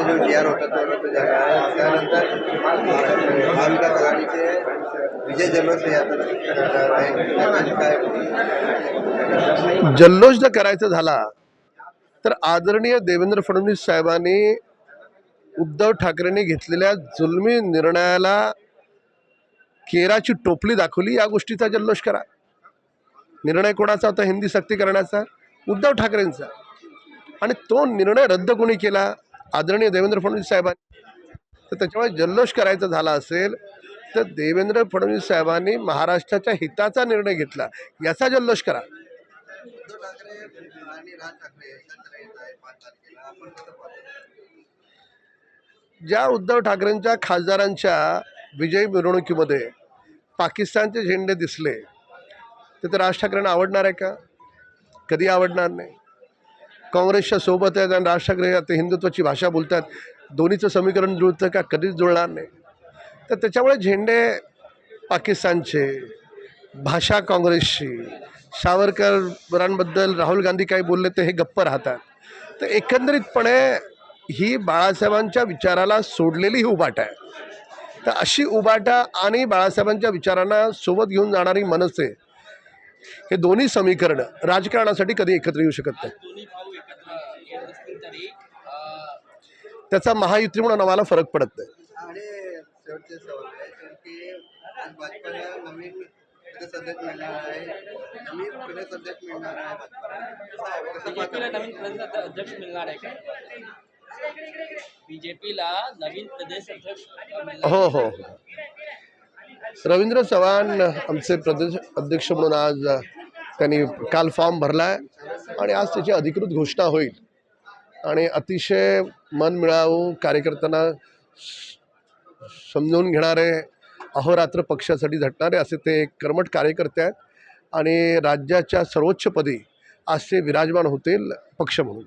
पक्षाचा जो D R होता तो रद्द झाला. त्यानंतर महाविकास आघाडीचे विजय जल्लोष करणार आहे जल्लोष जर करायचा झाला तर आदरणीय देवेंद्र फडणवीस साहेबांनी उद्धव ठाकरेंनी घेतलेल्या जुलमी निर्णयाला केराची टोपली दाखवली या गोष्टीचा जल्लोष करा. निर्णय कोणाचा होता? हिंदी सक्ती करण्याचा उद्धव ठाकरेंचा. आणि तो निर्णय रद्द कोणी केला? आदरणीय देवेंद्र फडणवीस साहेबांनी. तर त्याच्यामुळे जल्लोष करायचा झाला असेल तर देवेंद्र फडणवीस साहेबांनी महाराष्ट्राच्या हिताचा निर्णय घेतला. याचा जल्लोष करा. ज्या उद्धव ठाकरेंच्या खासदारांच्या विजयी मिरवणुकीमध्ये पाकिस्तानचे झेंडे दिसले ते तर राज ठाकरेंना आवडणार आहे का? कधी आवडणार नाही? काँग्रेसच्या सोबत आहेत आणि राज ठाकरे आता हिंदुत्वाची भाषा बोलतात. दोन्हीचं समीकरण जुळतं का? कधीच जुळणार नाही. तर त्याच्यामुळे झेंडे पाकिस्तानचे भाषा काँग्रेसची सावरकरांबद्दल राहुल गांधी काही बोलले ते हे गप्प राहतात. तर एकंदरीतपणे ही बाळासाहेबांच्या विचाराला सोडलेली ही उभाट आहे. तर अशी उभाटा आणि बाळासाहेबांच्या विचारांना सोबत घेऊन जाणारी मनसे हे दोन्ही समीकरणं राजकारणासाठी कधी एकत्र येऊ शकत नाही दोन्ही भाऊ एकत्र येत असतील तरी त्याचा महायुतीमुळे नावाला फरक पडत नाही. आणि शेवटचे सवाल आहे की आज भाजपाला नवीन प्रदेश अध्यक्ष मिळणार आहे. नवीन प्रदेश अध्यक्ष मिळणार आहे भाजपाला. कसं बीजेपीला नवीन प्रदेश अध्यक्ष मिळणार आहे का? बीजेपीला नवीन प्रदेश अध्यक्ष मिळणार हो हो हो. रवींद्र चव्हाण आमचे प्रदेश अध्यक्ष म्हणून आज त्यांनी काल फॉर्म भरला आहे आणि आज त्याची अधिकृत घोषणा होईल. आणि अतिशय मन मिळावू कार्यकर्त्यांना समजून घेणारे अहोरात्र पक्षासाठी झटणारे असे ते एक कर्मठ कार्यकर्ते आहेत. आणि राज्याच्या सर्वोच्चपदी आज ते विराजमान होतील पक्ष म्हणून.